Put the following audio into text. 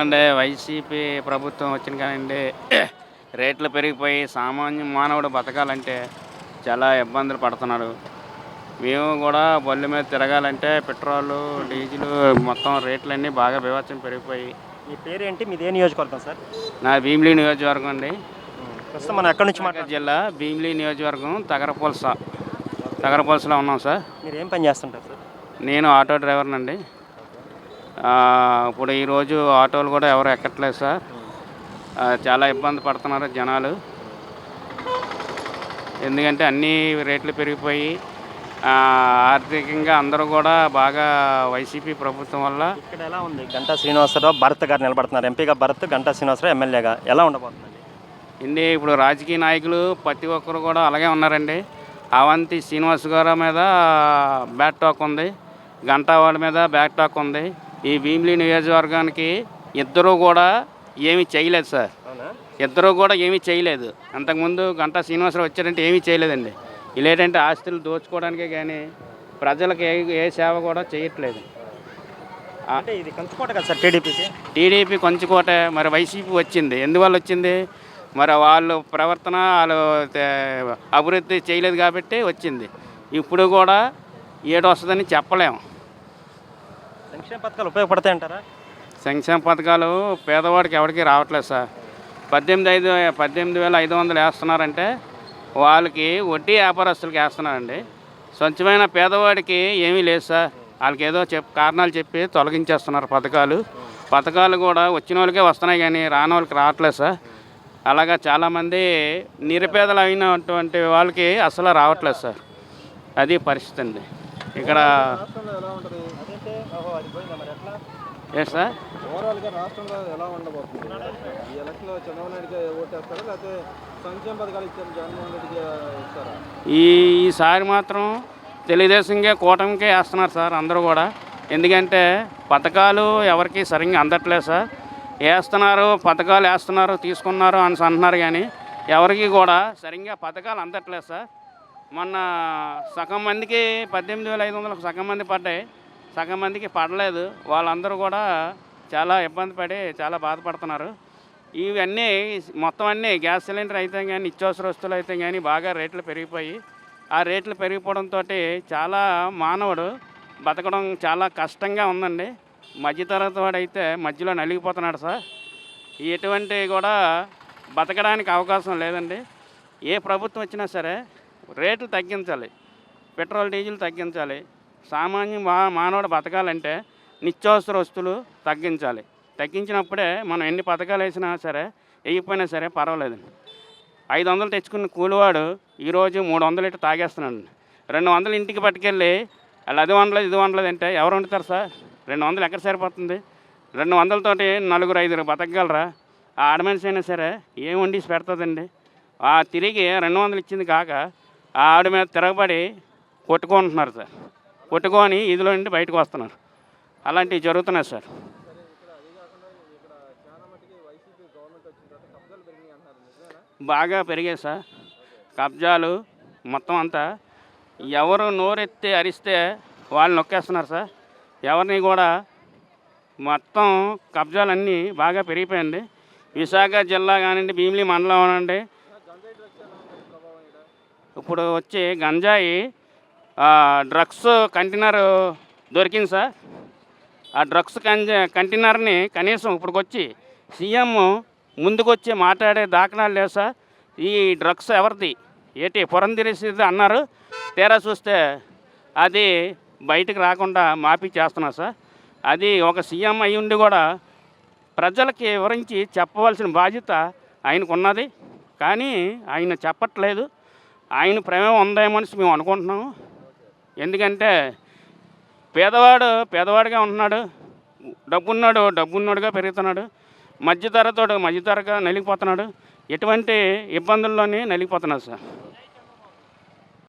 అంటే వైసీపీ ప్రభుత్వం వచ్చిన కానండి రేట్లు పెరిగిపోయి సామాన్య మానవుడు బతకాలంటే చాలా ఇబ్బందులు పడుతున్నాడు. మేము కూడా బళ్ళు మీద తిరగాలంటే పెట్రోలు డీజిల్ మొత్తం రేట్లన్నీ బాగా బీభత్సం పెరిగిపోయి. మీ పేరేంటి? మీది ఏ నియోజకవర్గం సార్? నా భీమిలీ నియోజకవర్గం అండి. ప్రస్తుతం మనం ఎక్కడి నుంచి విశాఖ మాట్లాడారు జిల్లా భీమిలీ నియోజకవర్గం తగరపులస తగరపులసలో ఉన్నాం సార్. మీరు ఏం పని చేస్తుంటారు సార్? నేను ఆటో డ్రైవర్నండి. ఇప్పుడు ఈరోజు ఆటోలు కూడా ఎవరు ఎక్కట్లేదు సార్. చాలా ఇబ్బంది పడుతున్నారు జనాలు. ఎందుకంటే అన్ని రేట్లు పెరిగిపోయి ఆర్థికంగా అందరూ కూడా బాగా వైసీపీ ప్రభుత్వం వల్ల ఇక్కడ ఎలా ఉంది? గంటా శ్రీనివాసరావు భరత్ గారు నిలబడుతున్నారు. ఎంపీగా భరత్ గంటా శ్రీనివాసరావు ఎమ్మెల్యేగా ఎలా ఉండబోతుందండి ఇండి ఇప్పుడు రాజకీయ నాయకులు ప్రతి ఒక్కరు కూడా అలాగే ఉన్నారండి. అవంతి శ్రీనివాస్ గారి మీద బ్యాట్ టాక్ ఉంది. గంటా వాడి మీద బ్యాట్ టాక్ ఉంది. ఈ భీమిలీ నియోజకవర్గానికి ఇద్దరూ కూడా ఏమీ చేయలేదు సార్. ఇద్దరు కూడా ఏమీ చేయలేదు. అంతకుముందు గంటా శ్రీనివాసరావు వచ్చారంటే ఏమీ చేయలేదండి. ఇలాంటి ఆస్తులు దోచుకోవడానికే కానీ ప్రజలకు ఏ ఏ సేవ కూడా చేయట్లేదు. అంటే ఇది కంచుకోట కదా సార్ టీడీపీకి? టీడీపీ కొంచుకోట మరి వైసీపీ వచ్చింది. ఎందువల్ల వచ్చింది? మరి వాళ్ళు ప్రవర్తన వాళ్ళు అభివృద్ధి చేయలేదు కాబట్టి వచ్చింది. ఇప్పుడు కూడా ఏడు వస్తుందని చెప్పలేము సంక్షేమ పథకాలు ఉపయోగపడతాయి అంటారా? సంక్షేమ పథకాలు పేదవాడికి ఎవరికి రావట్లేదు సార్. పద్దెనిమిది ఐదు పద్దెనిమిది వేల ఐదు వందలు వేస్తున్నారంటే వాళ్ళకి వడ్డీ వ్యాపారస్తులకి వేస్తున్నారండి. స్వచ్ఛమైన పేదవాడికి ఏమీ లేదు సార్. వాళ్ళకి ఏదో చెప్ కారణాలు చెప్పి తొలగించేస్తున్నారు పథకాలు. పథకాలు కూడా వచ్చిన వాళ్ళకే వస్తున్నాయి కానీ రాని వాళ్ళకి రావట్లేదు సార్. అలాగా చాలామంది నిరుపేదలు అయినటువంటి వాళ్ళకి అసలు రావట్లేదు సార్. అది పరిస్థితి అండి. ఇక్కడ ఏ సార్? ఓవరాల్గా రాష్ట్రంలో ఎలా ఉండబోతుంది? ఈ ఎలక్షన్లో చంద్రబాబు నాయుడుకి ఓటేస్తారా? లేకపోతే సంక్షేమ పథకాలు ఇచ్చారు జగన్మోహన్ రెడ్డికి ఇస్తారా? ఈ ఈసారి మాత్రం తెలుగుదేశంకే కూటమికే వేస్తున్నారు సార్ అందరూ కూడా. ఎందుకంటే పథకాలు ఎవరికి సరిగ్గా అందట్లేదు సార్. వేస్తున్నారు పథకాలు వేస్తున్నారు తీసుకున్నారు అని అంటున్నారు కానీ ఎవరికి కూడా సరిగ్గా పథకాలు అందట్లేదు సార్. మొన్న సగం మందికి పద్దెనిమిది వేల ఐదు వందలకు సగం మంది పడ్డాయి. సగం మందికి పడలేదు. వాళ్ళందరూ కూడా చాలా ఇబ్బంది పడి చాలా బాధపడుతున్నారు. ఇవన్నీ మొత్తం అన్నీ గ్యాస్ సిలిండర్ అయితే కానీ నిత్యావసర వస్తువులు అయితే కానీ బాగా రేట్లు పెరిగిపోయి ఆ రేట్లు పెరిగిపోవడంతో చాలా మానవుడు బతకడం చాలా కష్టంగా ఉందండి. మధ్యతరగతి వాడు అయితే మధ్యలో నలిగిపోతున్నాడు సార్. ఎటువంటి కూడా బతకడానికి అవకాశం లేదండి. ఏ ప్రభుత్వం వచ్చినా సరే రేట్లు తగ్గించాలి. పెట్రోల్ డీజిల్ తగ్గించాలి. సామాన్య మా మానవుడు బతకాలంటే నిత్యావసర వస్తువులు తగ్గించాలి. తగ్గించినప్పుడే మనం ఎన్ని పథకాలు వేసినా సరే వేయకపోయినా సరే పర్వాలేదండి. ఐదు వందలు తెచ్చుకున్న కూలివాడు ఈరోజు మూడు వందలు ఇటు తాగేస్తున్నాడు రెండు వందలు ఇంటికి పట్టుకెళ్ళి వాళ్ళు అది వండలేదు ఇది వండలేదు అంటే ఎవరు వండుతారు సార్? రెండు వందలు ఎక్కడ సరిపోతుంది? రెండు వందలతోటి నలుగురు ఐదుగురు బతకగలరా? ఆ ఆడమనిషి అయినా సరే ఏం వండిసి పెడుతుందండి ఆ తిరిగి రెండు వందలు ఇచ్చింది కాక ఆ ఆడ మీద తిరగబడి కొట్టుకుంటున్నారు సార్. కొట్టుకొని ఇదిలో నుండి బయటకు వస్తున్నారు. అలాంటివి జరుగుతున్నాయి సార్. బాగా పెరిగాయి సార్. కబ్జాలు మొత్తం అంతా ఎవరు నోరెత్తి అరిస్తే వాళ్ళు నొక్కేస్తున్నారు సార్. ఎవరిని కూడా మొత్తం కబ్జాలన్నీ బాగా పెరిగిపోయింది. విశాఖ జిల్లా కానివ్వండి భీమిలి మండలం అనండి. ఇప్పుడు వచ్చి గంజాయి డ్రగ్స్ కంటైనర్ దొరికింది సార్. ఆ డ్రగ్స్ కంజ కంటైనర్ని కనీసం ఇప్పటికొచ్చి సీఎం ముందుకొచ్చి మాట్లాడే దాఖలాలు లేవు సార్. ఈ డ్రగ్స్ ఎవరిది? ఏటి పురంధిరిసిది అన్నారు. తీరా చూస్తే అది బయటకు రాకుండా మాఫీ చేస్తున్నారు సార్. అది ఒక సీఎం అయి ఉండి కూడా ప్రజలకి వివరించి చెప్పవలసిన బాధ్యత ఆయనకు ఉన్నది కానీ ఆయన చెప్పట్లేదు. ఆయన ప్రమేయం ఉందేమో అని మేము అనుకుంటున్నాము. ఎందుకంటే పేదవాడు పేదవాడిగా ఉంటున్నాడు డబ్బున్నాడు డబ్బున్నాడుగా పెరుగుతున్నాడు మధ్యతరతోడు మధ్యతరగా నలిగిపోతున్నాడు ఎటువంటి ఇబ్బందుల్లోనే నలిగిపోతున్నాడు సార్.